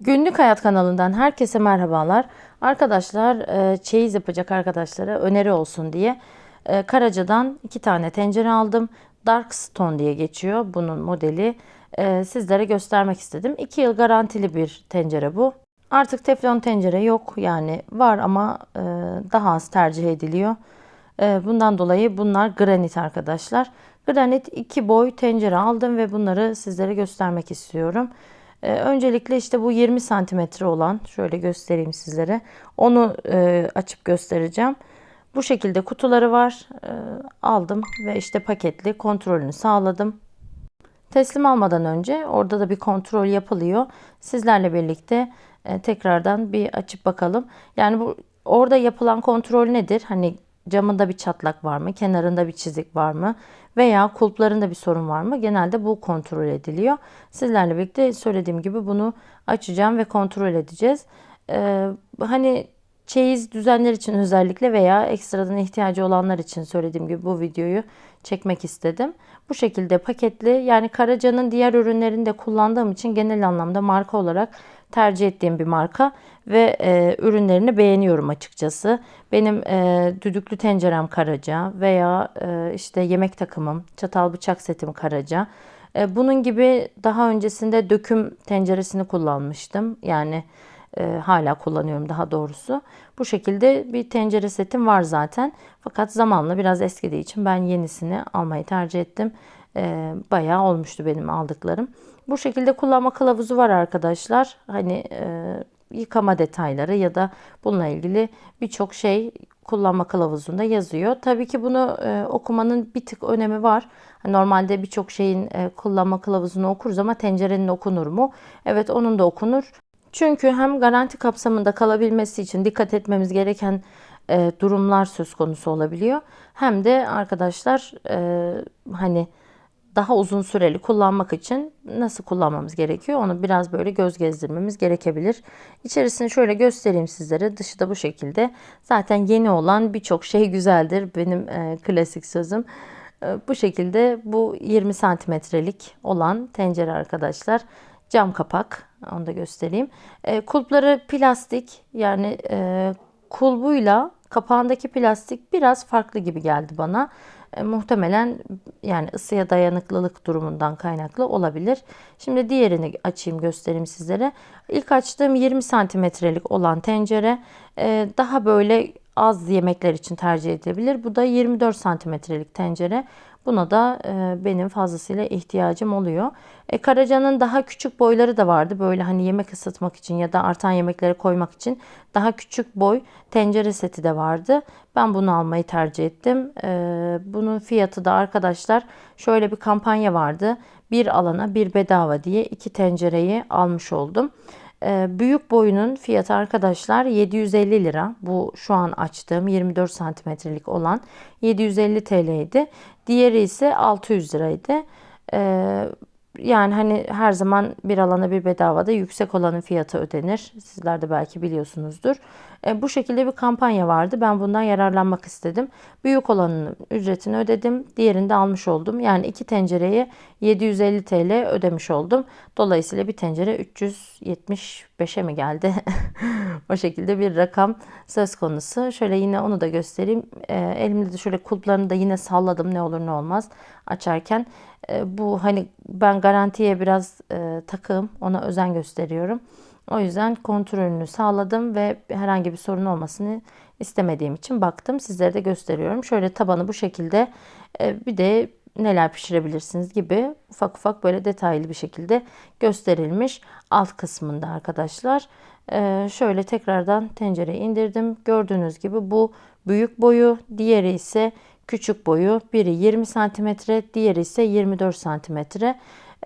Günlük Hayat kanalından herkese merhabalar. Arkadaşlar e, çeyiz yapacak arkadaşlara öneri olsun diye e, Karaca'dan iki tane tencere aldım. Dark Stone diye geçiyor bunun modeli. E, sizlere göstermek istedim. 2 yıl garantili bir tencere bu. Artık teflon tencere yok yani var ama daha az tercih ediliyor. Bundan dolayı bunlar granit arkadaşlar. Granit iki boy tencere aldım ve bunları sizlere göstermek istiyorum. Ee, öncelikle işte bu 20 santimetre olan şöyle göstereyim sizlere. Onu e, açıp göstereceğim. Bu şekilde kutuları var. E, aldım ve işte paketli kontrolünü sağladım. Teslim almadan önce orada da bir kontrol yapılıyor. Sizlerle birlikte e, tekrardan bir açıp bakalım. Yani bu orada yapılan kontrol nedir? Hani camında bir çatlak var mı? Kenarında bir çizik var mı? Veya kulplarında bir sorun var mı? Genelde bu kontrol ediliyor. Sizlerle birlikte söylediğim gibi bunu açacağım ve kontrol edeceğiz. Ee, hani çeyiz düzenler için özellikle veya ekstradan ihtiyacı olanlar için söylediğim gibi bu videoyu çekmek istedim. Bu şekilde paketli yani Karaca'nın diğer ürünlerinde kullandığım için genel anlamda marka olarak tercih ettiğim bir marka ve e, ürünlerini beğeniyorum açıkçası. Benim e, düdüklü tencerem Karaca veya e, işte yemek takımım, çatal bıçak setim Karaca. E, bunun gibi daha öncesinde döküm tenceresini kullanmıştım. Yani e, hala kullanıyorum daha doğrusu. Bu şekilde bir tencere setim var zaten. Fakat zamanla biraz eskidiği için ben yenisini almayı tercih ettim. E, bayağı olmuştu benim aldıklarım. Bu şekilde kullanma kılavuzu var arkadaşlar. Hani e, yıkama detayları ya da bununla ilgili birçok şey kullanma kılavuzunda yazıyor. Tabii ki bunu e, okumanın bir tık önemi var. Normalde birçok şeyin e, kullanma kılavuzunu okuruz ama tencerenin okunur mu? Evet onun da okunur. Çünkü hem garanti kapsamında kalabilmesi için dikkat etmemiz gereken e, durumlar söz konusu olabiliyor. Hem de arkadaşlar e, hani daha uzun süreli kullanmak için nasıl kullanmamız gerekiyor onu biraz böyle göz gezdirmemiz gerekebilir. İçerisini şöyle göstereyim sizlere. Dışı da bu şekilde. Zaten yeni olan birçok şey güzeldir. Benim e, klasik sözüm. E, bu şekilde bu 20 santimetrelik olan tencere arkadaşlar. Cam kapak. Onu da göstereyim. E, kulpları plastik. Yani e, kulbuyla kapağındaki plastik biraz farklı gibi geldi bana. E, muhtemelen yani ısıya dayanıklılık durumundan kaynaklı olabilir. Şimdi diğerini açayım göstereyim sizlere. İlk açtığım 20 santimetrelik olan tencere e, daha böyle az yemekler için tercih edilebilir. Bu da 24 santimetrelik tencere. Buna da e, benim fazlasıyla ihtiyacım oluyor. E, Karaca'nın daha küçük boyları da vardı. Böyle hani yemek ısıtmak için ya da artan yemekleri koymak için daha küçük boy tencere seti de vardı. Ben bunu almayı tercih ettim. E, bunun fiyatı da arkadaşlar şöyle bir kampanya vardı. Bir alana bir bedava diye iki tencereyi almış oldum. Ee, büyük boyunun fiyatı arkadaşlar 750 lira. Bu şu an açtığım 24 santimetrelik olan 750 TL idi. Diğeri ise 600 liraydı. Yani hani her zaman bir alana bir bedavada yüksek olanın fiyatı ödenir. Sizler de belki biliyorsunuzdur. E, bu şekilde bir kampanya vardı. Ben bundan yararlanmak istedim. Büyük olanın ücretini ödedim. Diğerini de almış oldum. Yani iki tencereye 750 TL ödemiş oldum. Dolayısıyla bir tencere 375'e mi geldi? o şekilde bir rakam söz konusu. Şöyle yine onu da göstereyim. E, elimde de şöyle kulplarını da yine salladım ne olur ne olmaz açarken. E, bu hani ben garantiye biraz e, takığım. Ona özen gösteriyorum. O yüzden kontrolünü sağladım ve herhangi bir sorun olmasını istemediğim için baktım. Sizlere de gösteriyorum. Şöyle tabanı bu şekilde e, bir de neler pişirebilirsiniz gibi ufak ufak böyle detaylı bir şekilde gösterilmiş alt kısmında arkadaşlar. E, şöyle tekrardan tencereyi indirdim. Gördüğünüz gibi bu büyük boyu, diğeri ise küçük boyu. Biri 20 santimetre, diğeri ise 24 santimetre.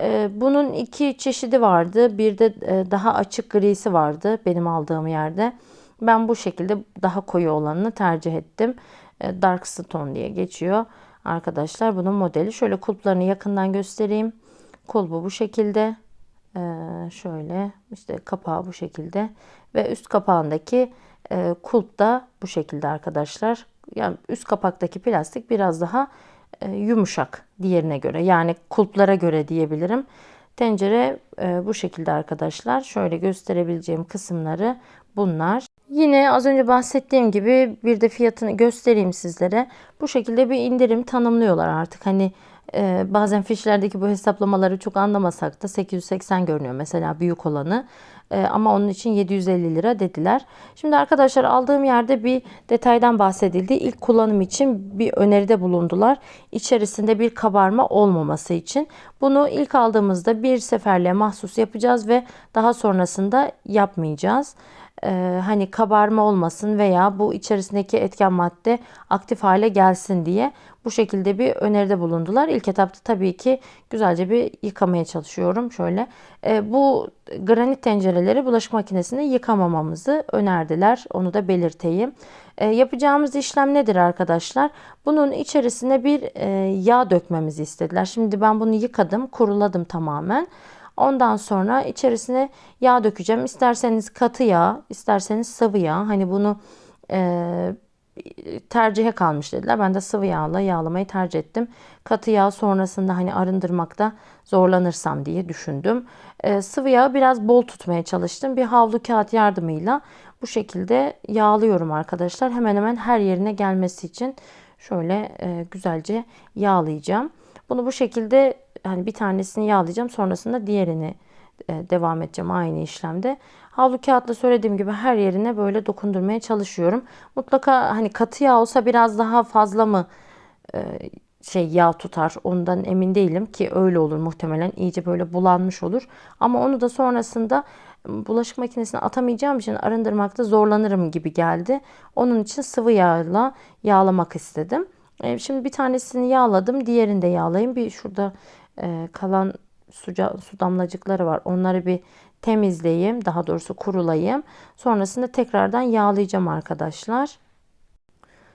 Ee, bunun iki çeşidi vardı. Bir de e, daha açık grisi vardı benim aldığım yerde. Ben bu şekilde daha koyu olanını tercih ettim. Ee, Dark Stone diye geçiyor. Arkadaşlar bunun modeli. Şöyle kulplarını yakından göstereyim. Kulbu bu şekilde. Ee, şöyle işte kapağı bu şekilde. Ve üst kapağındaki e, kulp da bu şekilde arkadaşlar. Yani üst kapaktaki plastik biraz daha e, yumuşak diğerine göre. Yani kulplara göre diyebilirim. Tencere e, bu şekilde arkadaşlar. Şöyle gösterebileceğim kısımları bunlar. Yine az önce bahsettiğim gibi bir de fiyatını göstereyim sizlere. Bu şekilde bir indirim tanımlıyorlar artık. Hani e, bazen fişlerdeki bu hesaplamaları çok anlamasak da 880 görünüyor mesela büyük olanı. E, ama onun için 750 lira dediler. Şimdi arkadaşlar aldığım yerde bir detaydan bahsedildi. İlk kullanım için bir öneride bulundular. İçerisinde bir kabarma olmaması için. Bunu ilk aldığımızda bir seferle mahsus yapacağız ve daha sonrasında yapmayacağız e, hani kabarma olmasın veya bu içerisindeki etken madde aktif hale gelsin diye bu şekilde bir öneride bulundular. İlk etapta tabii ki güzelce bir yıkamaya çalışıyorum. Şöyle e, bu granit tencereleri bulaşık makinesinde yıkamamamızı önerdiler. Onu da belirteyim. E, yapacağımız işlem nedir arkadaşlar? Bunun içerisine bir e, yağ dökmemizi istediler. Şimdi ben bunu yıkadım, kuruladım tamamen. Ondan sonra içerisine yağ dökeceğim. İsterseniz katı yağ, isterseniz sıvı yağ. Hani bunu e, tercihe kalmış dediler. Ben de sıvı yağla yağlamayı tercih ettim. Katı yağ sonrasında hani arındırmakta zorlanırsam diye düşündüm. E, sıvı yağı biraz bol tutmaya çalıştım. Bir havlu kağıt yardımıyla bu şekilde yağlıyorum arkadaşlar. Hemen hemen her yerine gelmesi için şöyle e, güzelce yağlayacağım. Bunu bu şekilde hani bir tanesini yağlayacağım sonrasında diğerini e, devam edeceğim aynı işlemde. Havlu kağıtla söylediğim gibi her yerine böyle dokundurmaya çalışıyorum. Mutlaka hani katı yağ olsa biraz daha fazla mı e, şey yağ tutar ondan emin değilim ki öyle olur muhtemelen iyice böyle bulanmış olur. Ama onu da sonrasında bulaşık makinesine atamayacağım için arındırmakta zorlanırım gibi geldi. Onun için sıvı yağla yağlamak istedim. E, şimdi bir tanesini yağladım. Diğerini de yağlayayım. Bir şurada e, kalan suca, su damlacıkları var. Onları bir temizleyeyim. Daha doğrusu kurulayayım. Sonrasında tekrardan yağlayacağım arkadaşlar.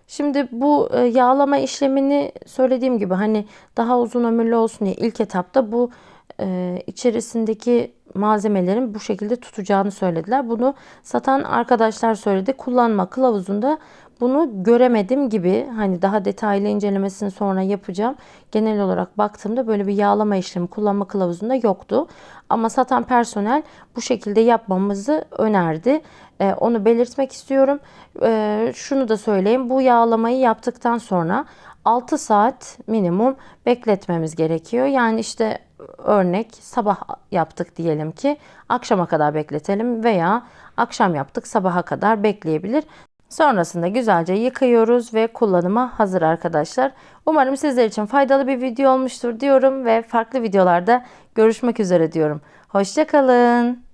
Şimdi bu e, yağlama işlemini söylediğim gibi hani daha uzun ömürlü olsun diye ilk etapta bu e, içerisindeki malzemelerin bu şekilde tutacağını söylediler. Bunu satan arkadaşlar söyledi. Kullanma kılavuzunda bunu göremedim gibi hani daha detaylı incelemesini sonra yapacağım. Genel olarak baktığımda böyle bir yağlama işlemi kullanma kılavuzunda yoktu. Ama satan personel bu şekilde yapmamızı önerdi. Ee, onu belirtmek istiyorum. Ee, şunu da söyleyeyim. Bu yağlamayı yaptıktan sonra 6 saat minimum bekletmemiz gerekiyor. Yani işte örnek sabah yaptık diyelim ki akşama kadar bekletelim veya akşam yaptık sabaha kadar bekleyebilir. Sonrasında güzelce yıkıyoruz ve kullanıma hazır arkadaşlar. Umarım sizler için faydalı bir video olmuştur diyorum ve farklı videolarda görüşmek üzere diyorum. Hoşçakalın.